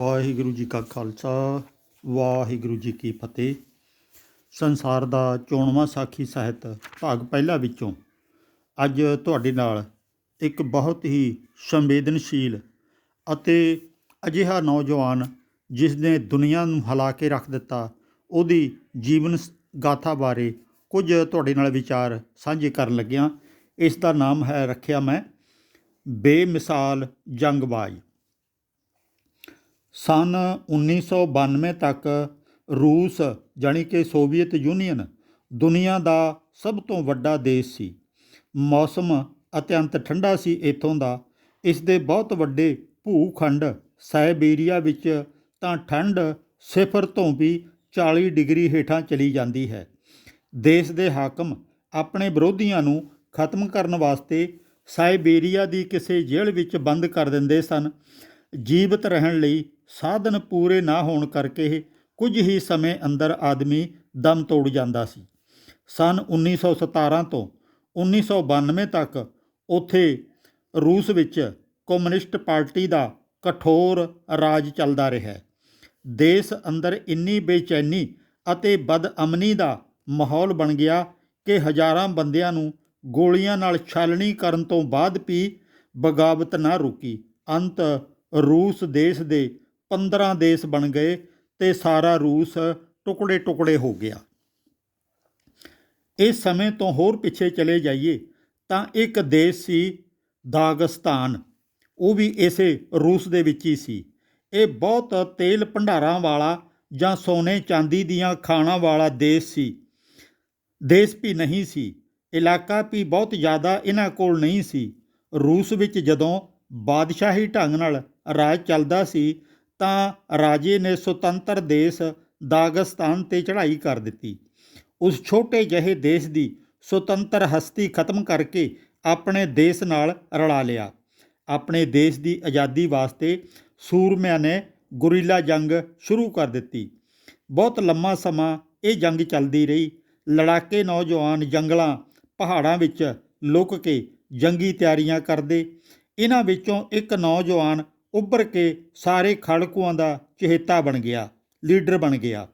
ਵਾਹਿਗੁਰੂ ਜੀ ਕਾ ਖਾਲਸਾ, ਵਾਹਿਗੁਰੂ ਜੀ ਕੀ ਫਤਿਹ। ਸੰਸਾਰ ਦਾ ਚੋਣਵਾਂ ਸਾਖੀ ਸਾਹਿਤ ਭਾਗ ਪਹਿਲਾ ਵਿੱਚੋਂ ਅੱਜ ਤੁਹਾਡੇ ਨਾਲ ਇੱਕ ਬਹੁਤ ਹੀ ਸੰਵੇਦਨਸ਼ੀਲ ਅਤੇ ਅਜਿਹਾ ਨੌਜਵਾਨ ਜਿਸ ਨੇ ਦੁਨੀਆ ਨੂੰ ਹਿਲਾ ਕੇ ਰੱਖ ਦਿੱਤਾ, ਉਹਦੀ ਜੀਵਨ ਗਾਥਾ ਬਾਰੇ ਕੁਝ ਤੁਹਾਡੇ ਨਾਲ ਵਿਚਾਰ ਸਾਂਝੇ ਕਰਨ ਲੱਗਿਆ। ਇਸ ਦਾ ਨਾਮ ਹੈ ਰੱਖਿਆ ਮੈਂ ਬੇਮਿਸਾਲ ਜੰਗਬਾਜ਼। ਸਨ 1992 ਤੱਕ ਰੂਸ, ਜਾਣੀ ਕਿ ਸੋਵੀਅਤ ਯੂਨੀਅਨ, ਦੁਨੀਆ ਦਾ ਸਭ ਤੋਂ ਵੱਡਾ ਦੇਸ਼ ਸੀ। ਮੌਸਮ ਅਤਿਅੰਤ ਠੰਡਾ ਸੀ ਇੱਥੋਂ ਦਾ। ਇਸ ਦੇ ਬਹੁਤ ਵੱਡੇ ਭੂਖੰਡ ਸਾਈਬੇਰੀਆ ਵਿੱਚ ਤਾਂ ਠੰਡ ਸਿਫਰ ਤੋਂ ਵੀ 40 ਡਿਗਰੀ ਹੇਠਾਂ ਚਲੀ ਜਾਂਦੀ ਹੈ। ਦੇਸ਼ ਦੇ ਹਾਕਮ ਆਪਣੇ ਵਿਰੋਧੀਆਂ ਨੂੰ ਖਤਮ ਕਰਨ ਵਾਸਤੇ ਸਾਈਬੇਰੀਆ ਦੀ ਕਿਸੇ ਜੇਲ੍ਹ ਵਿੱਚ ਬੰਦ ਕਰ ਦਿੰਦੇ ਸਨ। ਜੀਵਤ ਰਹਿਣ ਲਈ ਸਾਧਨ ਪੂਰੇ ਨਾ ਹੋਣ ਕਰਕੇ ਕੁਝ ਹੀ ਸਮੇਂ ਅੰਦਰ ਆਦਮੀ ਦਮ ਤੋੜ ਜਾਂਦਾ ਸੀ। ਸਨ 1917 ਤੋਂ 1992 ਤੱਕ ਉੱਥੇ ਰੂਸ ਵਿੱਚ ਕਮਿਊਨਿਸਟ ਪਾਰਟੀ ਦਾ ਕਠੋਰ ਰਾਜ ਚੱਲਦਾ ਰਿਹਾ। ਦੇਸ਼ ਅੰਦਰ ਇੰਨੀ ਬੇਚੈਨੀ ਅਤੇ ਬਦਅਮਨੀ ਦਾ ਮਾਹੌਲ ਬਣ ਗਿਆ ਕਿ ਹਜ਼ਾਰਾਂ ਬੰਦਿਆਂ ਨੂੰ ਗੋਲੀਆਂ ਨਾਲ ਛਾਲਣੀ ਕਰਨ ਤੋਂ ਬਾਅਦ ਵੀ ਬਗਾਵਤ ਨਾ ਰੁਕੀ। ਅੰਤ ਰੂਸ ਦੇਸ਼ ਦੇ 15 ਦੇਸ਼ ਬਣ ਗਏ ਤੇ ਸਾਰਾ ਰੂਸ ਟੁਕੜੇ ਟੁਕੜੇ ਹੋ ਗਿਆ। ਇਸ ਸਮੇਂ ਤੋਂ ਹੋਰ ਪਿੱਛੇ ਚਲੇ ਜਾਈਏ ਤਾਂ ਇੱਕ ਦੇਸ਼ ਸੀ ਦਾਗਸਤਾਨ। ਉਹ ਵੀ ਇਸੇ ਰੂਸ ਦੇ ਵਿੱਚ ਹੀ ਸੀ। ਇਹ ਬਹੁਤ ਤੇਲ ਭੰਡਾਰਾਂ ਵਾਲਾ ਜਾਂ ਸੋਨੇ ਚਾਂਦੀ ਦੀਆਂ ਖਾਣਾਂ ਵਾਲਾ ਦੇਸ਼ ਸੀ। ਦੇਸ਼ ਵੀ ਨਹੀਂ ਸੀ। ਇਲਾਕਾ ਵੀ ਬਹੁਤ ਜ਼ਿਆਦਾ ਇਹਨਾਂ ਕੋਲ ਨਹੀਂ ਸੀ। ਰੂਸ ਵਿੱਚ ਜਦੋਂ ਬਾਦਸ਼ਾਹੀ ਢੰਗ ਨਾਲ ਰਾਜ ਚੱਲਦਾ ਸੀ ਤਾਂ ਰਾਜੇ ਨੇ ਸੁਤੰਤਰ ਦੇਸ਼ ਦਾਗਸਤਾਨ ਤੇ ਚੜ੍ਹਾਈ ਕਰ ਦਿੱਤੀ। ਉਸ ਛੋਟੇ ਜਿਹੇ ਦੇਸ਼ ਦੀ ਸੁਤੰਤਰ ਹਸਤੀ ਖਤਮ ਕਰਕੇ ਆਪਣੇ ਦੇਸ਼ ਨਾਲ ਰਲਾ ਲਿਆ। ਆਪਣੇ ਦੇਸ਼ ਦੀ ਆਜ਼ਾਦੀ ਵਾਸਤੇ ਸੂਰਮਿਆਂ ਨੇ ਗੁਰੀਲਾ ਜੰਗ ਸ਼ੁਰੂ ਕਰ ਦਿੱਤੀ। ਬਹੁਤ ਲੰਮਾ ਸਮਾਂ ਇਹ ਜੰਗ ਚੱਲਦੀ ਰਹੀ। ਲੜਾਕੇ ਨੌਜਵਾਨ ਜੰਗਲਾਂ ਪਹਾੜਾਂ ਵਿੱਚ ਲੁਕ ਕੇ ਜੰਗੀ ਤਿਆਰੀਆਂ ਕਰਦੇ। ਇਹਨਾਂ ਵਿੱਚੋਂ ਇੱਕ ਨੌਜਵਾਨ ਉੱਭਰ ਕੇ ਸਾਰੇ ਖੜਕੂਆਂ ਦਾ ਚਹੇਤਾ ਬਣ ਗਿਆ, ਲੀਡਰ ਬਣ ਗਿਆ।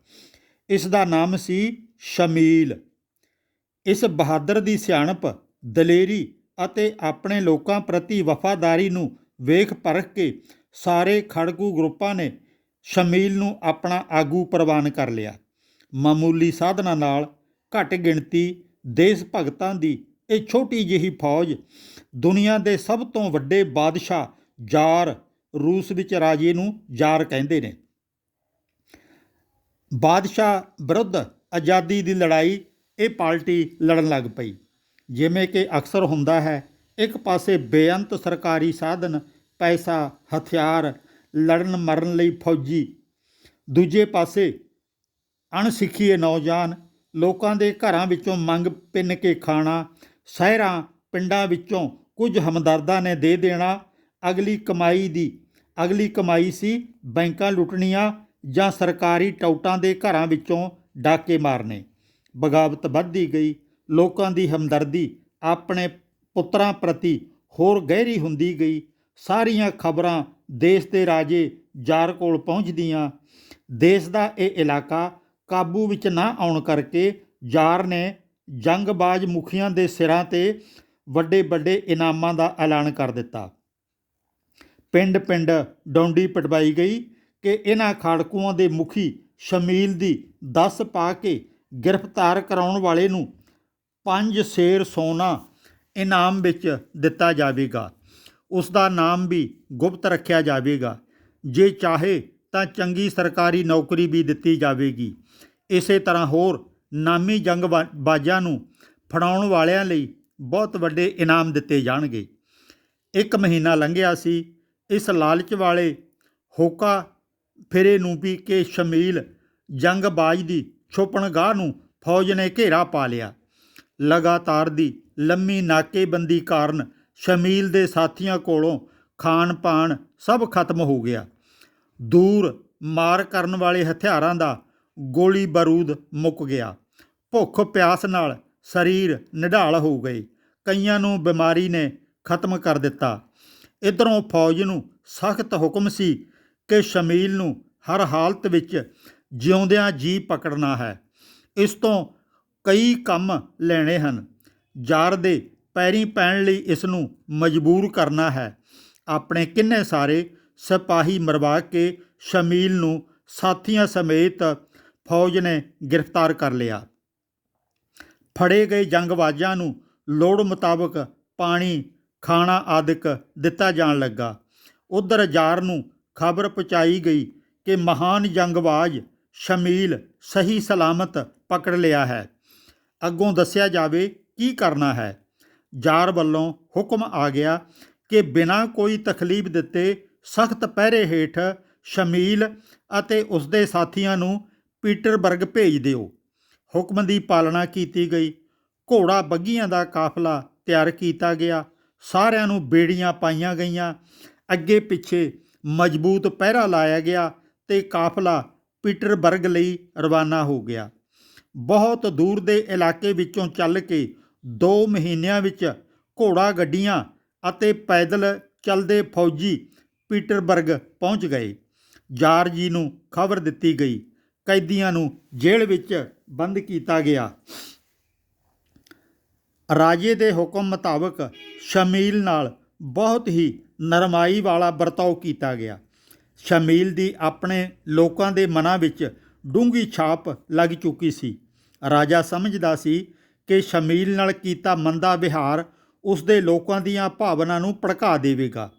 ਇਸ ਦਾ ਨਾਮ ਸੀ ਸ਼ਮੀਲ। ਇਸ ਬਹਾਦਰ ਦੀ ਸਿਆਣਪ, ਦਲੇਰੀ ਅਤੇ ਆਪਣੇ ਲੋਕਾਂ ਪ੍ਰਤੀ ਵਫਾਦਾਰੀ ਨੂੰ ਵੇਖ ਪਰਖ ਕੇ ਸਾਰੇ ਖੜਕੂ ਗਰੁੱਪਾਂ ਨੇ ਸ਼ਮੀਲ ਨੂੰ ਆਪਣਾ ਆਗੂ ਪ੍ਰਵਾਨ ਕਰ ਲਿਆ। ਮਾਮੂਲੀ ਸਾਧਨਾਂ ਨਾਲ ਘੱਟ ਗਿਣਤੀ ਦੇਸ਼ ਭਗਤਾਂ ਦੀ ਇਹ ਛੋਟੀ ਜਿਹੀ ਫੌਜ ਦੁਨੀਆ ਦੇ ਸਭ ਤੋਂ ਵੱਡੇ ਬਾਦਸ਼ਾਹ ਜ਼ਾਰ ਰੂਸ ਵਿੱਚ ਰਾਜੇ ਨੂੰ ਜ਼ਾਰ ਕਹਿੰਦੇ ਨੇ। ਬਾਦਸ਼ਾਹ ਵਿਰੁੱਧ ਆਜ਼ਾਦੀ ਦੀ ਲੜਾਈ ਇਹ ਪਾਰਟੀ ਲੜਨ ਲੱਗ ਪਈ। ਜਿਵੇਂ ਕਿ ਅਕਸਰ ਹੁੰਦਾ ਹੈ, ਇੱਕ ਪਾਸੇ ਬੇਅੰਤ ਸਰਕਾਰੀ ਸਾਧਨ, ਪੈਸਾ, ਹਥਿਆਰ ਲੜਨ ਮਰਨ ਲਈ ਫੌਜੀ, ਦੂਜੇ ਪਾਸੇ ਅਣਸਿੱਖੀਏ ਨੌਜਵਾਨ ਲੋਕਾਂ ਦੇ ਘਰਾਂ ਵਿੱਚੋਂ ਮੰਗ ਪਿੰਨ ਕੇ ਖਾਣਾ, ਸ਼ਹਿਰਾਂ, ਪਿੰਡਾਂ ਵਿੱਚੋਂ ਕੁਝ ਹਮਦਰਦਾਂ ਨੇ ਦੇ ਦੇਣਾ, ਅਗਲੀ ਕਮਾਈ ਦੀ ਅਗਲੀ ਕਮਾਈ ਸੀ ਬੈਂਕਾਂ ਲੁੱਟਣੀਆਂ ਜਾਂ ਸਰਕਾਰੀ ਟੌਟਾਂ ਦੇ ਘਰਾਂ ਵਿੱਚੋਂ ਡਾਕੇ ਮਾਰਨੇ। ਬਗਾਵਤ ਵੱਧਦੀ ਗਈ। ਲੋਕਾਂ ਦੀ ਹਮਦਰਦੀ ਆਪਣੇ ਪੁੱਤਰਾਂ ਪ੍ਰਤੀ ਹੋਰ ਗਹਿਰੀ ਹੁੰਦੀ ਗਈ। ਸਾਰੀਆਂ ਖਬਰਾਂ ਦੇਸ਼ ਦੇ ਰਾਜੇ ਜ਼ਾਰ ਕੋਲ ਪਹੁੰਚਦੀਆਂ। ਦੇਸ਼ ਦਾ ਇਹ ਇਲਾਕਾ ਕਾਬੂ ਵਿੱਚ ਨਾ ਆਉਣ ਕਰਕੇ ਜ਼ਾਰ ਨੇ ਜੰਗਬਾਜ਼ ਮੁਖੀਆਂ ਦੇ ਸਿਰਾਂ ਤੇ ਵੱਡੇ ਵੱਡੇ ਇਨਾਮਾਂ ਦਾ ਐਲਾਨ ਕਰ ਦਿੱਤਾ। ਪਿੰਡ ਪਿੰਡ ਡੌਂਡੀ ਪਟਵਾਈ ਗਈ ਕਿ ਇਹਨਾਂ ਖਾੜਕੂਆਂ ਦੇ ਮੁਖੀ ਸ਼ਮੀਲ ਦੀ 10 ਪਾ ਕੇ ਗ੍ਰਿਫਤਾਰ ਕਰਾਉਣ ਵਾਲੇ ਨੂੰ ਪੰਜ ਸ਼ੇਰ ਸੋਨਾ ਇਨਾਮ ਵਿੱਚ ਦਿੱਤਾ ਜਾਵੇਗਾ। ਉਸ ਦਾ ਨਾਮ ਵੀ ਗੁਪਤ ਰੱਖਿਆ ਜਾਵੇਗਾ। ਜੇ ਚਾਹੇ ਤਾਂ ਚੰਗੀ ਸਰਕਾਰੀ ਨੌਕਰੀ ਵੀ ਦਿੱਤੀ ਜਾਵੇਗੀ। ਇਸੇ ਤਰ੍ਹਾਂ ਹੋਰ ਨਾਮੀ ਜੰਗ ਬਾਜਾਂ ਨੂੰ ਫੜਾਉਣ ਵਾਲਿਆਂ ਲਈ ਬਹੁਤ ਵੱਡੇ ਇਨਾਮ ਦਿੱਤੇ ਜਾਣਗੇ। ਇੱਕ ਮਹੀਨਾ ਲੰਘਿਆ ਸੀ ਇਸ ਲਾਲਚ ਵਾਲੇ ਹੋਕਾ ਫਿਰੇ ਨੂੰ ਵੀ ਕੇ ਸ਼ਮੀਲ ਜੰਗਬਾਜ਼ ਦੀ ਛੁਪਣਗਾਹ ਨੂੰ ਫੌਜ ਨੇ ਘੇਰਾ ਪਾ ਲਿਆ। ਲਗਾਤਾਰ ਦੀ ਲੰਮੀ ਨਾਕੇਬੰਦੀ ਕਾਰਨ ਸ਼ਮੀਲ ਦੇ ਸਾਥੀਆਂ ਕੋਲੋਂ ਖਾਣ ਪਾਣ ਸਭ ਖਤਮ ਹੋ ਗਿਆ। ਦੂਰ ਮਾਰ ਕਰਨ ਵਾਲੇ ਹਥਿਆਰਾਂ ਦਾ ਗੋਲੀ ਬਾਰੂਦ ਮੁੱਕ ਗਿਆ। ਭੁੱਖ ਪਿਆਸ ਨਾਲ ਸਰੀਰ ਨਿਢਾਲ ਹੋ ਗਏ। ਕਈਆਂ ਨੂੰ ਬਿਮਾਰੀ ਨੇ ਖਤਮ ਕਰ ਦਿੱਤਾ। ਇਧਰੋਂ ਫੌਜ ਨੂੰ ਸਖਤ ਹੁਕਮ ਸੀ ਕਿ ਸ਼ਮੀਲ ਨੂੰ ਹਰ ਹਾਲਤ ਵਿੱਚ ਜਿਉਂਦਿਆਂ ਜੀ ਪਕੜਨਾ ਹੈ। ਇਸ ਤੋਂ ਕਈ ਕੰਮ ਲੈਣੇ ਹਨ। ਜਾਰ ਦੇ ਪੈਰੀ ਪੈਣ ਲਈ ਇਸ ਨੂੰ ਮਜਬੂਰ ਕਰਨਾ ਹੈ। ਆਪਣੇ ਕਿੰਨੇ ਸਾਰੇ ਸਿਪਾਹੀ ਮਰਵਾ ਕੇ ਸ਼ਮੀਲ ਨੂੰ ਸਾਥੀਆਂ ਸਮੇਤ ਫੌਜ ਨੇ ਗ੍ਰਿਫਤਾਰ ਕਰ ਲਿਆ। ਫੜੇ ਗਏ ਜੰਗਬਾਜ਼ਾਂ ਨੂੰ ਲੋੜ ਮੁਤਾਬਕ ਪਾਣੀ ਖਾਣਾ ਆਦਿਕ ਦਿੱਤਾ ਜਾਣ ਲੱਗਾ। ਉਧਰ ਜਾਰ ਨੂੰ ਖਬਰ ਪਹੁੰਚਾਈ ਗਈ ਕਿ ਮਹਾਨ ਜੰਗਬਾਜ਼ ਸ਼ਮੀਲ ਸਹੀ ਸਲਾਮਤ ਪਕੜ ਲਿਆ ਹੈ। ਅੱਗੋਂ ਦੱਸਿਆ ਜਾਵੇ ਕੀ ਕਰਨਾ ਹੈ। ਜਾਰ ਵੱਲੋਂ ਹੁਕਮ ਆ ਗਿਆ ਕਿ ਬਿਨਾਂ ਕੋਈ ਤਕਲੀਫ ਦਿੱਤੇ ਸਖਤ ਪਹਿਰੇ ਹੇਠ ਸ਼ਮੀਲ ਅਤੇ ਉਸਦੇ ਸਾਥੀਆਂ ਨੂੰ ਪੀਟਰਬਰਗ ਭੇਜ ਦਿਓ। ਹੁਕਮ ਦੀ ਪਾਲਣਾ ਕੀਤੀ ਗਈ। ਘੋੜਾ ਬੱਗੀਆਂ ਦਾ ਕਾਫਲਾ ਤਿਆਰ ਕੀਤਾ ਗਿਆ। ਸਾਰਿਆਂ ਨੂੰ ਬੇੜੀਆਂ ਪਾਈਆਂ ਗਈਆਂ। ਅੱਗੇ ਪਿੱਛੇ ਮਜ਼ਬੂਤ ਪਹਿਰਾ ਲਾਇਆ ਗਿਆ ਤੇ ਕਾਫਲਾ ਪੀਟਰਬਰਗ ਲਈ ਰਵਾਨਾ ਹੋ ਗਿਆ। ਬਹੁਤ ਦੂਰ ਦੇ ਇਲਾਕੇ ਵਿੱਚੋਂ ਚੱਲ ਕੇ 2 ਮਹੀਨਿਆਂ ਵਿੱਚ ਘੋੜਾ ਗੱਡੀਆਂ ਅਤੇ ਪੈਦਲ ਚੱਲਦੇ ਫੌਜੀ ਪੀਟਰਬਰਗ ਪਹੁੰਚ ਗਏ। ਜਾਰਜੀ ਨੂੰ ਖਬਰ ਦਿੱਤੀ ਗਈ। ਕੈਦੀਆਂ ਨੂੰ ਜੇਲ੍ਹ ਵਿੱਚ ਬੰਦ ਕੀਤਾ ਗਿਆ। ਰਾਜੇ ਦੇ ਹੁਕਮ ਮੁਤਾਬਕ ਸ਼ਮੀਲ ਨਾਲ ਬਹੁਤ ਹੀ ਨਰਮਾਈ ਵਾਲਾ ਵਰਤਾਓ ਕੀਤਾ ਗਿਆ। ਸ਼ਮੀਲ ਦੀ ਆਪਣੇ ਲੋਕਾਂ ਦੇ ਮਨਾਂ ਵਿੱਚ ਡੂੰਗੀ ਛਾਪ ਲੱਗ ਚੁੱਕੀ ਸੀ। ਰਾਜਾ ਸਮਝਦਾ ਸੀ ਕਿ ਸ਼ਮੀਲ ਨਾਲ ਕੀਤਾ ਮੰਦਾ ਵਿਹਾਰ ਉਸ ਦੇ ਲੋਕਾਂ ਦੀਆਂ ਭਾਵਨਾ ਨੂੰ ਭੜਕਾ ਦੇਵੇਗਾ।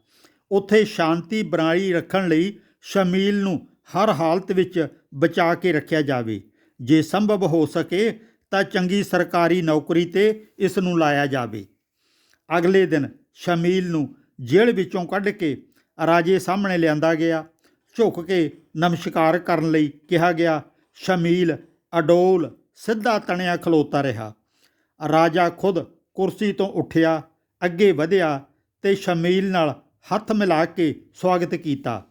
ਉੱਥੇ ਸ਼ਾਂਤੀ ਬਣਾਈ ਰੱਖਣ ਲਈ ਸ਼ਮੀਲ ਨੂੰ ਹਰ ਹਾਲਤ ਵਿੱਚ ਬਚਾ ਕੇ ਰੱਖਿਆ ਜਾਵੇ। ਜੇ ਸੰਭਵ ਹੋ ਸਕੇ ਤਾਂ ਚੰਗੀ ਸਰਕਾਰੀ ਨੌਕਰੀ ਤੇ ਇਸ ਨੂੰ ਲਾਇਆ ਜਾਵੇ। ਅਗਲੇ ਦਿਨ ਸ਼ਮੀਲ ਨੂੰ ਜੇਲ੍ਹ ਵਿੱਚੋਂ ਕੱਢ ਕੇ ਰਾਜੇ ਸਾਹਮਣੇ ਲਿਆਂਦਾ ਗਿਆ। ਝੁਕ ਕੇ ਨਮਸਕਾਰ ਕਰਨ ਲਈ ਕਿਹਾ ਗਿਆ, ਸ਼ਮੀਲ, ਅਡੋਲ, ਸਿੱਧਾ ਤਣਿਆ ਖਲੋਤਾ ਰਿਹਾ। ਰਾਜਾ ਖੁਦ ਕੁਰਸੀ ਤੋਂ ਉੱਠਿਆ, ਅੱਗੇ ਵਧਿਆ ਤੇ ਸ਼ਮੀਲ ਨਾਲ ਹੱਥ ਮਿਲਾ ਕੇ ਸਵਾਗਤ ਕੀਤਾ।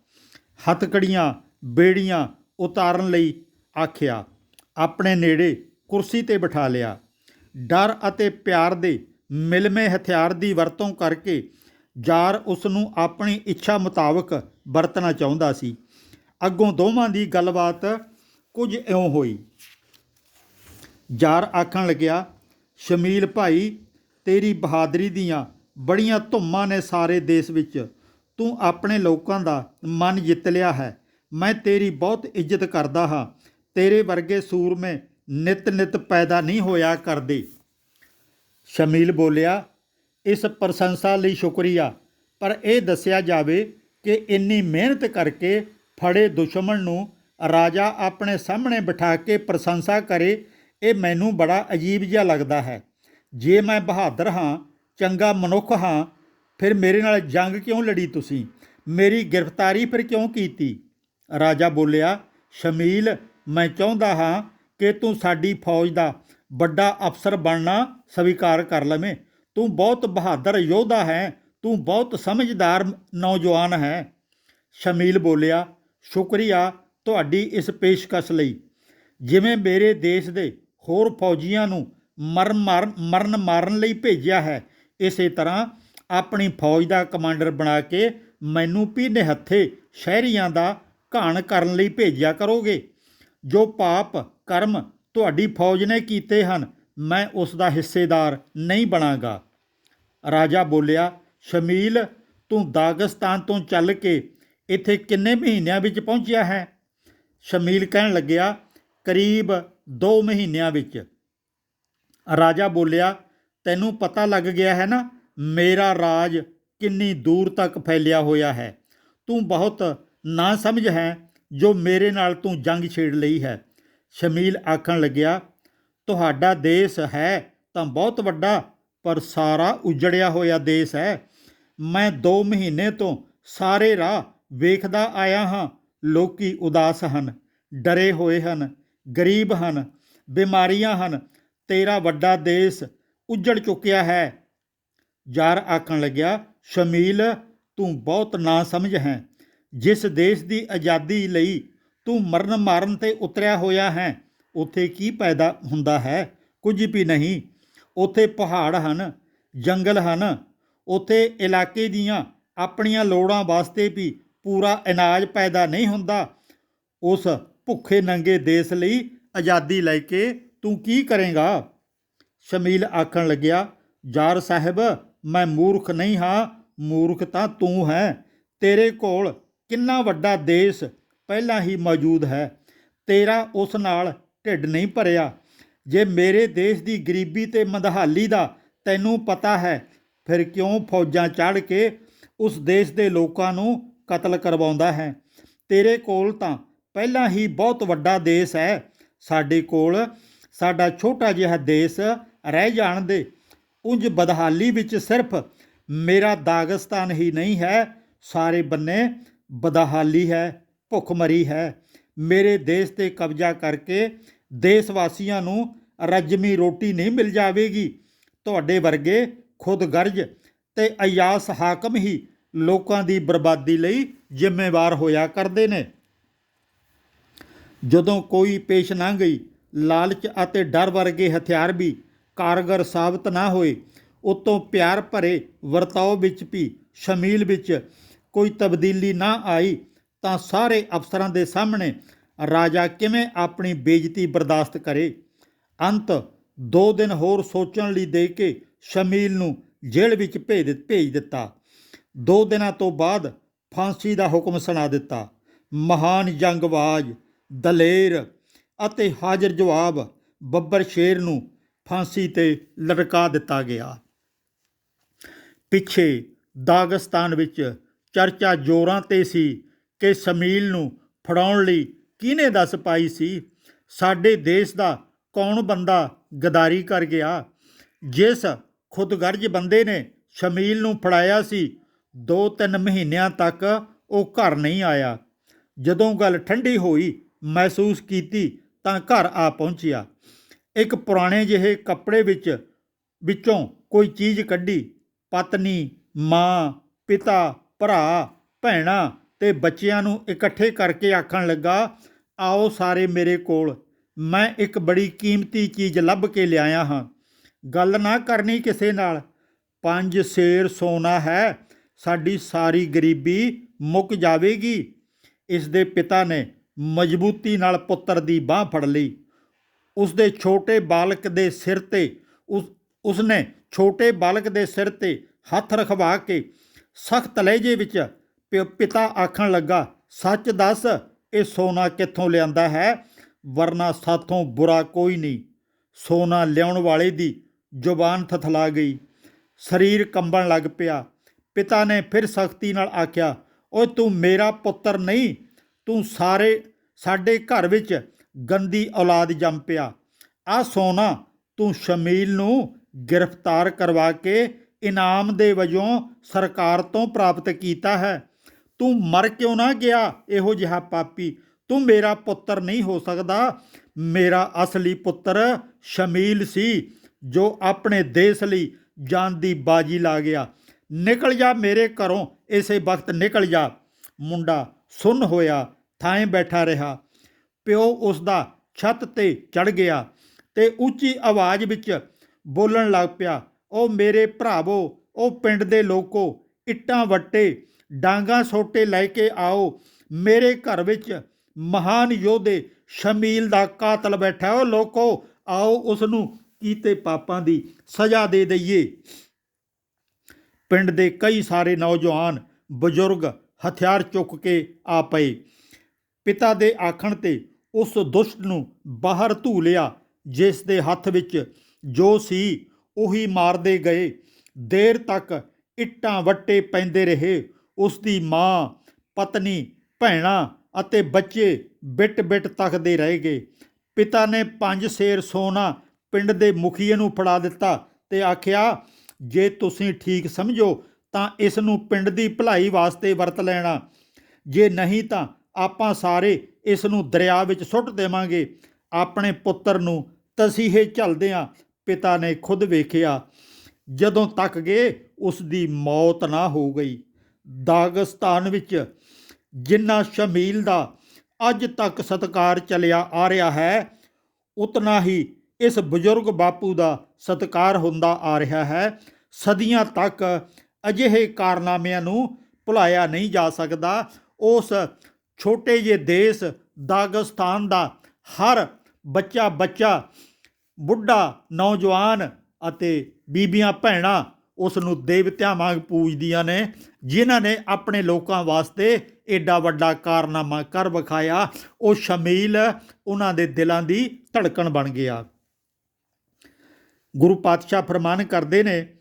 ਹੱਥਕੜੀਆਂ, ਬੇੜੀਆਂ ਉਤਾਰਨ ਲਈ ਆਖਿਆ, ਆਪਣੇ ਨੇੜੇ ਕੁਰਸੀ ਤੇ ਬਿਠਾ ਲਿਆ। ਡਰ ਅਤੇ ਪਿਆਰ ਦੇ ਮਿਲਵੇਂ ਹਥਿਆਰ ਦੀ ਵਰਤੋਂ ਕਰਕੇ ਜਾਰ ਉਸ ਨੂੰ ਆਪਣੀ ਇੱਛਾ ਮੁਤਾਬਕ ਵਰਤਣਾ ਚਾਹੁੰਦਾ ਸੀ। ਅੱਗੋਂ ਦੋਵਾਂ ਦੀ ਗੱਲਬਾਤ ਕੁਝ ਇਉਂ ਹੋਈ। ਜਾਰ ਆਖਣ ਲੱਗਿਆ, ਸ਼ਮੀਲ ਭਾਈ, ਤੇਰੀ ਬਹਾਦਰੀ ਦੀਆਂ ਬੜੀਆਂ ਧੁੰਮਾਂ ਨੇ ਸਾਰੇ ਦੇਸ਼ ਵਿੱਚ। ਤੂੰ ਆਪਣੇ ਲੋਕਾਂ ਦਾ ਮਨ ਜਿੱਤ ਲਿਆ ਹੈ। ਮੈਂ ਤੇਰੀ ਬਹੁਤ ਇੱਜ਼ਤ ਕਰਦਾ ਹਾਂ। ਤੇਰੇ ਵਰਗੇ ਸੂਰਮੇ ਨਿਤ ਨਿਤ ਪੈਦਾ ਨਹੀਂ ਹੋਇਆ ਕਰਦੇ। ਸ਼ਮੀਲ ਬੋਲਿਆ, ਇਸ ਪ੍ਰਸ਼ੰਸਾ ਲਈ ਸ਼ੁਕਰੀਆ, ਪਰ ਇਹ ਦੱਸਿਆ ਜਾਵੇ ਕਿ ਇੰਨੀ ਮਿਹਨਤ ਕਰਕੇ ਫੜੇ ਦੁਸ਼ਮਣ ਨੂੰ ਰਾਜਾ ਆਪਣੇ ਸਾਹਮਣੇ ਬਿਠਾ ਕੇ ਪ੍ਰਸ਼ੰਸਾ ਕਰੇ, ਇਹ ਮੈਨੂੰ ਬੜਾ ਅਜੀਬ ਜਿਹਾ ਲੱਗਦਾ ਹੈ। ਜੇ ਮੈਂ ਬਹਾਦਰ ਹਾਂ, ਚੰਗਾ ਮਨੁੱਖ ਹਾਂ, ਫਿਰ ਮੇਰੇ ਨਾਲ ਜੰਗ ਕਿਉਂ ਲੜੀ ਤੁਸੀਂ? ਮੇਰੀ ਗ੍ਰਿਫਤਾਰੀ ਫਿਰ ਕਿਉਂ ਕੀਤੀ? ਰਾਜਾ ਬੋਲਿਆ, ਸ਼ਮੀਲ, ਮੈਂ ਚਾਹੁੰਦਾ ਹਾਂ ਕਿ ਤੂੰ ਸਾਡੀ ਫੌਜ ਦਾ ਵੱਡਾ ਅਫਸਰ ਬਣਨਾ ਸਵੀਕਾਰ ਕਰ ਲਵੇਂ। ਤੂੰ ਬਹੁਤ ਬਹਾਦਰ ਯੋਧਾ ਹੈ। ਤੂੰ ਬਹੁਤ ਸਮਝਦਾਰ ਨੌਜਵਾਨ ਹੈ। ਸ਼ਮੀਲ ਬੋਲਿਆ, ਸ਼ੁਕਰੀਆ ਤੁਹਾਡੀ ਇਸ ਪੇਸ਼ਕਸ਼ ਲਈ। ਜਿਵੇਂ ਮੇਰੇ ਦੇਸ਼ ਦੇ ਹੋਰ ਫੌਜੀਆਂ ਨੂੰ ਮਰਨ ਮਾਰਨ ਮਰਨ ਮਾਰਨ ਲਈ ਭੇਜਿਆ ਹੈ, ਇਸੇ ਤਰ੍ਹਾਂ ਆਪਣੀ ਫੌਜ ਦਾ ਕਮਾਂਡਰ ਬਣਾ ਕੇ ਮੈਨੂੰ ਵੀ ਨਿਹੱਥੇ ਸ਼ਹਿਰੀਆਂ ਦਾ ਘਾਣ ਕਰਨ ਲਈ ਭੇਜਿਆ ਕਰੋਗੇ। ਜੋ ਪਾਪ ਕਰਮ ਤੁਹਾਡੀ ਫੌਜ ਨੇ ਕੀਤੇ ਹਨ, ਮੈਂ ਉਸ ਦਾ ਹਿੱਸੇਦਾਰ ਨਹੀਂ ਬਣਾਂਗਾ। ਰਾਜਾ ਬੋਲਿਆ, ਸ਼ਮੀਲ, ਤੂੰ ਦਾਗਿਸਤਾਨ ਤੋਂ ਚੱਲ ਕੇ ਇੱਥੇ ਕਿੰਨੇ ਮਹੀਨਿਆਂ ਵਿੱਚ ਪਹੁੰਚਿਆ ਹੈ? ਸ਼ਮੀਲ ਕਹਿਣ ਲੱਗਿਆ, ਕਰੀਬ 2 ਮਹੀਨਿਆਂ ਵਿੱਚ। ਰਾਜਾ ਬੋਲਿਆ, ਤੈਨੂੰ ਪਤਾ ਲੱਗ ਗਿਆ ਹੈ ਨਾ, ਮੇਰਾ ਰਾਜ ਕਿੰਨੀ ਦੂਰ ਤੱਕ ਫੈਲਿਆ ਹੋਇਆ ਹੈ। ਤੂੰ ਬਹੁਤ ਨਾ ਸਮਝ ਹੈ ਜੋ ਮੇਰੇ ਨਾਲ ਤੂੰ ਜੰਗ ਛੇੜ ਲਈ ਹੈ। ਸ਼ਮੀਲ ਆਖਣ ਲੱਗਿਆ, ਤੁਹਾਡਾ ਦੇਸ਼ ਹੈ ਤਾਂ ਬਹੁਤ ਵੱਡਾ, ਪਰ ਸਾਰਾ ਉਜੜਿਆ ਹੋਇਆ ਦੇਸ਼ ਹੈ। ਮੈਂ 2 ਮਹੀਨੇ ਤੋਂ ਸਾਰੇ ਰਾਹ ਵੇਖਦਾ ਆਇਆ ਹਾਂ। ਲੋਕੀ ਉਦਾਸ ਹਨ, ਡਰੇ ਹੋਏ ਹਨ, ਗਰੀਬ ਹਨ, ਬਿਮਾਰੀਆਂ ਹਨ। ਤੇਰਾ ਵੱਡਾ ਦੇਸ਼ ਉਜੜ ਚੁੱਕਿਆ ਹੈ। ਯਾਰ ਆਖਣ ਲੱਗਿਆ, ਸ਼ਮੀਲ, ਤੂੰ ਬਹੁਤ ਨਾ ਸਮਝ ਹੈ। ਜਿਸ ਦੇਸ਼ ਦੀ ਆਜ਼ਾਦੀ ਲਈ ਤੂੰ ਮਰਨ ਮਾਰਨ ਤੇ ਉਤਰਿਆ ਹੋਇਆ ਹੈ। ਉੱਥੇ ਕੀ ਪੈਦਾ ਹੁੰਦਾ ਹੈ? ਕੁਝ ਵੀ ਨਹੀਂ। ਉੱਥੇ ਪਹਾੜ ਹਨ, ਜੰਗਲ ਹਨ। ਉੱਥੇ ਇਲਾਕੇ ਦੀਆਂ ਆਪਣੀਆਂ ਲੋੜਾਂ ਵਾਸਤੇ ਵੀ ਪੂਰਾ ਅਨਾਜ ਪੈਦਾ ਨਹੀਂ ਹੁੰਦਾ। ਉਸ ਭੁੱਖੇ ਨੰਗੇ ਦੇਸ਼ ਲਈ ਆਜ਼ਾਦੀ ਲੈ ਕੇ ਤੂੰ ਕੀ ਕਰੇਗਾ? ਸ਼ਮੀਲ ਆਖਣ ਲੱਗਿਆ, ਜਾਰ ਸਾਹਿਬ, ਮੈਂ ਮੂਰਖ ਨਹੀਂ ਹਾਂ। ਮੂਰਖ ਤਾਂ ਤੂੰ ਹੈ। ਤੇਰੇ ਕੋਲ ਕਿੰਨਾ ਵੱਡਾ ਦੇਸ਼ ਪਹਿਲਾਂ ਹੀ ਮੌਜੂਦ ਹੈ। ਤੇਰਾ ਉਸ ਨਾਲ ਢਿੱਡ ਨਹੀਂ ਭਰਿਆ। ਜੇ ਮੇਰੇ ਦੇਸ਼ ਦੀ ਗਰੀਬੀ ਤੇ ਮੰਦਹਾਲੀ ਦਾ ਤੈਨੂੰ ਪਤਾ ਹੈ, ਫਿਰ ਕਿਉਂ ਫੌਜਾਂ ਚੜ੍ਹ ਕੇ ਉਸ ਦੇਸ਼ ਦੇ ਲੋਕਾਂ ਨੂੰ ਕਤਲ ਕਰਵਾਉਂਦਾ ਹੈ? ਤੇਰੇ ਕੋਲ ਤਾਂ ਪਹਿਲਾਂ ਹੀ ਬਹੁਤ ਵੱਡਾ ਦੇਸ਼ ਹੈ। ਸਾਡੇ ਕੋਲ ਸਾਡਾ ਛੋਟਾ ਜਿਹਾ ਦੇਸ਼ ਰਹਿ ਜਾਣ ਦੇ। ਉਂਝ ਬਦਹਾਲੀ ਵਿੱਚ ਸਿਰਫ ਮੇਰਾ ਦਾਗਸਤਾਨ ਹੀ ਨਹੀਂ ਹੈ, ਸਾਰੇ ਬੰਨੇ ਬਦਹਾਲੀ ਹੈ। ਭੁੱਖਮਰੀ ਹੈ। ਮੇਰੇ ਦੇਸ਼ ਤੇ ਕਬਜ਼ਾ ਕਰਕੇ ਦੇਸ਼ ਵਾਸੀਆਂ ਨੂੰ ਰੱਜਮੀ ਰੋਟੀ ਨਹੀਂ ਮਿਲ ਜਾਵੇਗੀ। ਤੁਹਾਡੇ ਵਰਗੇ ਖੁਦਗਰਜ ਤੇ ਅਯਾਸ ਹਾਕਮ ਹੀ ਲੋਕਾਂ ਦੀ ਬਰਬਾਦੀ ਲਈ ਜ਼ਿੰਮੇਵਾਰ ਹੋਇਆ ਕਰਦੇ ਨੇ। ਜਦੋਂ ਕੋਈ ਪੇਸ਼ ਨਾ ਗਈ, ਲਾਲਚ ਅਤੇ ਡਰ ਵਰਗੇ ਹਥਿਆਰ ਵੀ ਕਾਰਗਰ ਸਾਬਤ ਨਾ ਹੋਏ, ਉਤੋਂ ਪਿਆਰ ਭਰੇ ਵਰਤਾਓ ਵਿੱਚ ਵੀ ਸ਼ਮੀਲ ਵਿੱਚ ਕੋਈ ਤਬਦੀਲੀ ਨਾ ਆਈ ਤਾਂ ਸਾਰੇ ਅਫਸਰਾਂ ਦੇ ਸਾਹਮਣੇ ਰਾਜਾ ਕਿਵੇਂ ਆਪਣੀ ਬੇਇੱਜ਼ਤੀ ਬਰਦਾਸ਼ਤ ਕਰੇ? ਅੰਤ, ਦੋ ਦਿਨ ਹੋਰ ਸੋਚਣ ਲਈ ਦੇ ਕੇ ਸ਼ਮੀਲ ਨੂੰ ਜੇਲ੍ਹ ਵਿੱਚ ਭੇਜ ਭੇਜ ਦਿੱਤਾ। ਦੋ ਦਿਨਾਂ ਤੋਂ ਬਾਅਦ ਫਾਂਸੀ ਦਾ ਹੁਕਮ ਸੁਣਾ ਦਿੱਤਾ। ਮਹਾਨ ਜੰਗਬਾਜ਼ ਦਲੇਰ ਅਤੇ ਹਾਜ਼ਰ ਜਵਾਬ ਬੱਬਰ ਸ਼ੇਰ ਨੂੰ ਫਾਂਸੀ ਤੇ ਲਟਕਾ ਦਿੱਤਾ ਗਿਆ। ਪਿੱਛੇ ਦਾਗਸਤਾਨ ਵਿੱਚ ਚਰਚਾ ਜ਼ੋਰਾਂ ਤੇ ਸੀ। ਕਿ ਸਮੀਲ ਨੂੰ ਫੜਾਉਣ ਲਈ ਕਿਹਨੇ ਦੱਸ ਪਾਈ ਸੀ? ਸਾਡੇ ਦੇਸ਼ ਦਾ ਕੌਣ ਬੰਦਾ ਗਦਾਰੀ ਕਰ ਗਿਆ? ਜਿਸ ਖੁਦਗਰਜ ਬੰਦੇ ਨੇ ਸ਼ਮੀਲ ਨੂੰ ਫੜਾਇਆ ਸੀ ਦੋ ਤਿੰਨ ਮਹੀਨਿਆਂ ਤੱਕ ਉਹ ਘਰ ਨਹੀਂ ਆਇਆ। ਜਦੋਂ ਗੱਲ ਠੰਡੀ ਹੋਈ, ਮਹਿਸੂਸ ਕੀਤੀ ਤਾਂ ਘਰ ਆ ਪਹੁੰਚਿਆ। ਇੱਕ ਪੁਰਾਣੇ ਜਿਹੇ ਕੱਪੜੇ ਵਿੱਚ, ਵਿੱਚੋਂ ਕੋਈ ਚੀਜ਼ ਕੱਢੀ। ਪਤਨੀ, ਮਾਂ, ਪਿਤਾ, ਭਰਾ, ਭੈਣਾਂ ਤੇ ਬੱਚਿਆਂ ਨੂੰ ਇਕੱਠੇ ਕਰਕੇ ਆਖਣ ਲੱਗਾ, ਆਓ ਸਾਰੇ ਮੇਰੇ ਕੋਲ, ਮੈਂ ਇੱਕ ਬੜੀ ਕੀਮਤੀ ਚੀਜ਼ ਲੱਭ ਕੇ ਲਿਆਇਆ ਹਾਂ। ਗੱਲ ਨਾ ਕਰਨੀ ਕਿਸੇ ਨਾਲ। ਪੰਜ ਸੇਰ ਸੋਨਾ ਹੈ, ਸਾਡੀ ਸਾਰੀ ਗਰੀਬੀ ਮੁੱਕ ਜਾਵੇਗੀ। ਇਸ ਦੇ ਪਿਤਾ ਨੇ ਮਜ਼ਬੂਤੀ ਨਾਲ ਪੁੱਤਰ ਦੀ ਬਾਹ ਫੜ ਲਈ। ਉਸ ਦੇ ਛੋਟੇ ਬਾਲਕ ਦੇ ਸਿਰ ਤੇ ਉਸ, ਉਸਨੇ ਛੋਟੇ ਬਾਲਕ ਦੇ ਸਿਰ ਤੇ ਹੱਥ ਰਖਵਾ ਕੇ ਸਖਤ ਲਹਿਜੇ ਵਿੱਚ ਪਿਤਾ ਆਖਣ ਲੱਗਾ, ਸੱਚ ਦੱਸ, ਇਹ ਸੋਨਾ ਕਿੱਥੋਂ ਲਿਆਂਦਾ ਹੈ? ਵਰਨਾ ਸਾਥੋਂ ਬੁਰਾ ਕੋਈ ਨਹੀਂ। ਸੋਨਾ ਲਿਆਉਣ ਵਾਲੇ ਦੀ ਜ਼ੁਬਾਨ ਥਥਲਾ ਗਈ। ਸਰੀਰ ਕੰਬਣ ਲੱਗ ਪਿਆ। ਪਿਤਾ ਨੇ ਫਿਰ ਸਖਤੀ ਨਾਲ ਆਖਿਆ, ਓਏ ਤੂੰ ਮੇਰਾ ਪੁੱਤਰ ਨਹੀਂ, ਤੂੰ ਸਾਰੇ ਸਾਡੇ ਘਰ ਵਿੱਚ ਗੰਦੀ ਔਲਾਦ ਜੰਮ ਪਿਆ। ਆ ਸੋਨਾ ਤੂੰ ਸ਼ਮੀਲ ਨੂੰ ਗ੍ਰਿਫਤਾਰ ਕਰਵਾ ਕੇ ਇਨਾਮ ਦੇ ਵਜੋਂ ਸਰਕਾਰ ਤੋਂ ਪ੍ਰਾਪਤ ਕੀਤਾ ਹੈ। ਤੂੰ ਮਰ ਕਿਉਂ ਨਾ ਗਿਆ? ਇਹੋ ਜਿਹਾ ਪਾਪੀ ਤੂੰ ਮੇਰਾ ਪੁੱਤਰ ਨਹੀਂ ਹੋ ਸਕਦਾ। ਮੇਰਾ ਅਸਲੀ ਪੁੱਤਰ ਸ਼ਮੀਲ ਸੀ, ਜੋ ਆਪਣੇ ਦੇਸ਼ ਲਈ ਜਾਨ ਦੀ ਬਾਜੀ ਲਾ ਗਿਆ। ਨਿਕਲ ਜਾ ਮੇਰੇ ਘਰੋਂ, ਇਸੇ ਵਕਤ ਨਿਕਲ ਜਾ। ਮੁੰਡਾ ਸੁੰਨ ਹੋਇਆ ਥਾਂ ਬੈਠਾ ਰਿਹਾ। ਪਿਓ ਉਸ ਦਾ ਛੱਤ ਤੇ ਚੜ ਗਿਆ ਤੇ ਉੱਚੀ ਆਵਾਜ਼ ਵਿੱਚ ਬੋਲਣ ਲੱਗ ਪਿਆ, ਉਹ ਮੇਰੇ ਭਰਾਵੋ, ਉਹ ਪਿੰਡ ਦੇ ਲੋਕੋ, ਇੱਟਾਂ ਵੱਟੇ ਡਾਂਗਾ ਸੋਟੇ ਲੈ ਕੇ ਆਓ। ਮੇਰੇ ਘਰ ਵਿੱਚ ਮਹਾਨ ਯੋਧੇ ਸ਼ਮੀਲ ਦਾ ਕਾਤਲ ਬੈਠਾ ਉਹ ਲੋਕੋ, ਆਓ ਉਸ ਨੂੰ ਕੀਤੇ ਪਾਪਾਂ ਦੀ ਸਜ਼ਾ ਦੇ ਦਈਏ। ਪਿੰਡ ਦੇ ਕਈ ਸਾਰੇ ਨੌਜਵਾਨ ਬਜ਼ੁਰਗ ਹਥਿਆਰ ਚੁੱਕ ਕੇ ਆ ਪਏ। ਪਿਤਾ ਦੇ ਆਖਣ ਤੇ ਉਸ ਦੁਸ਼ਟ ਨੂੰ ਬਾਹਰ ਧੂ ਲਿਆ, ਜਿਸ ਦੇ ਹੱਥ ਵਿੱਚ ਜੋ ਸੀ, ਉਹੀ ਮਾਰਦੇ ਗਏ। ਦੇਰ ਤੱਕ ਇੱਟਾਂ ਵੱਟੇ ਪੈਂਦੇ ਰਹੇ। ਉਸ ਦੀ ਮਾਂ, ਪਤਨੀ, ਭੈਣਾਂ ਅਤੇ ਬੱਚੇ ਬਿਟ-ਬਿਟ ਤੱਕਦੇ ਰਹਿ ਗਏ। ਪਿਤਾ ਨੇ ਪੰਜ ਸੇਰ ਸੋਨਾ ਪਿੰਡ ਦੇ ਮੁਖੀਏ ਨੂੰ ਫੜਾ ਦਿੱਤਾ ਤੇ ਆਖਿਆ, ਜੇ ਤੁਸੀਂ ਠੀਕ ਸਮਝੋ, ਤਾਂ ਇਸ ਨੂੰ ਪਿੰਡ ਦੀ ਭਲਾਈ ਵਾਸਤੇ ਵਰਤ ਲੈਣਾ। ਜੇ ਨਹੀਂ ਤਾਂ ਆਪਾਂ ਸਾਰੇ ਇਸ ਨੂੰ ਦਰਿਆ ਵਿੱਚ ਸੁੱਟ ਦੇਵਾਂਗੇ। ਆਪਣੇ ਪੁੱਤਰ ਨੂੰ ਤਸੀਹੇ ਝੱਲਦਿਆਂ ਪਿਤਾ ਨੇ ਖੁਦ ਵੇਖਿਆ। ਜਦੋਂ ਤੱਕ ਗਏ ਉਸ ਦੀ ਮੌਤ ਨਾ ਹੋ ਗਈ। ਦਾਗਸਤਾਨ ਵਿੱਚ ਜਿੰਨਾ ਸ਼ਮੀਲ ਦਾ ਅੱਜ ਤੱਕ ਸਤਕਾਰ ਚੱਲਿਆ ਆ ਰਿਹਾ ਹੈ, ਉਤਨਾ ਹੀ ਇਸ ਬਜ਼ੁਰਗ ਬਾਪੂ ਦਾ ਸਤਕਾਰ ਹੁੰਦਾ ਆ ਰਿਹਾ ਹੈ। ਸਦੀਆਂ ਤੱਕ ਅਜਿਹੇ ਕਾਰਨਾਮਿਆਂ ਨੂੰ ਭੁਲਾਇਆ ਨਹੀਂ ਜਾ ਸਕਦਾ। ਉਸ ਛੋਟੇ ਜਿਹੇ ਦੇਸ਼ ਦਾਗਸਤਾਨ ਦਾ ਹਰ ਬੱਚਾ ਬੱਚਾ ਬੁੱਢਾ, ਨੌਜਵਾਨ ਅਤੇ ਬੀਬੀਆਂ ਭੈਣਾਂ ਉਸ ਨੂੰ ਦੇਵਤਿਆਂ ਵਾਂਗ ਪੂਜਦੀਆਂ ਨੇ, ਜਿਨ੍ਹਾਂ ਨੇ ਆਪਣੇ ਲੋਕਾਂ ਵਾਸਤੇ ਏਡਾ ਵੱਡਾ ਕਾਰਨਾਮਾ ਕਰ ਵਿਖਾਇਆ। ਉਹ ਸ਼ਮੀਲ ਉਹਨਾਂ ਦੇ ਦਿਲਾਂ ਦੀ ਧੜਕਣ ਬਣ ਗਿਆ। ਗੁਰੂ ਪਾਤਸ਼ਾਹ ਫਰਮਾਨ ਕਰਦੇ ਨੇ,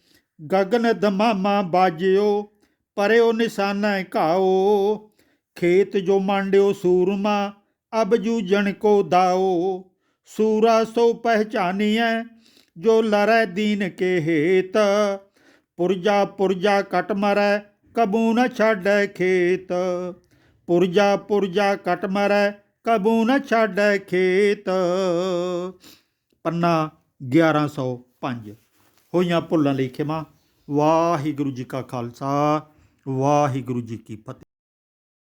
ਗਗਨ ਦਮਾਮਾ ਬਾਜਿਓ, ਪਰਿਓ ਨਿਸ਼ਾਨਾ ਘਾਓ, ਖੇਤ ਜੋ ਮੰਡਿਓ ਸੂਰਮਾ, ਅਬ ਜੂਜਣ ਕੋ ਦਾਓ। ਸੂਰਾ ਸੋ ਪਹਿਚਾਨੀਐ, ਜੋ ਲਰੈ ਦੀਨ ਕੇ ਹੇਤ ਪੁਰਜਾ ਪੁਰਜਾ ਕਟ ਮਰੈ, ਕਬੂ ਨ ਛਾੜੈ ਖੇਤ। ਪੁਰਜਾ ਪੁਰਜਾ ਕਟ ਮਰੈ, ਕਬੂ ਨ ਛਾੜੈ ਖੇਤ। ਪੰਨਾ 1105 ਹੋਈਆਂ ਭੁੱਲਾਂ ਲਈ ਖਿਮਾ। ਵਾਹਿਗੁਰੂ ਜੀ ਕਾ ਖਾਲਸਾ, ਵਾਹਿਗੁਰੂ ਜੀ ਕੀ ਫਤਿਹ।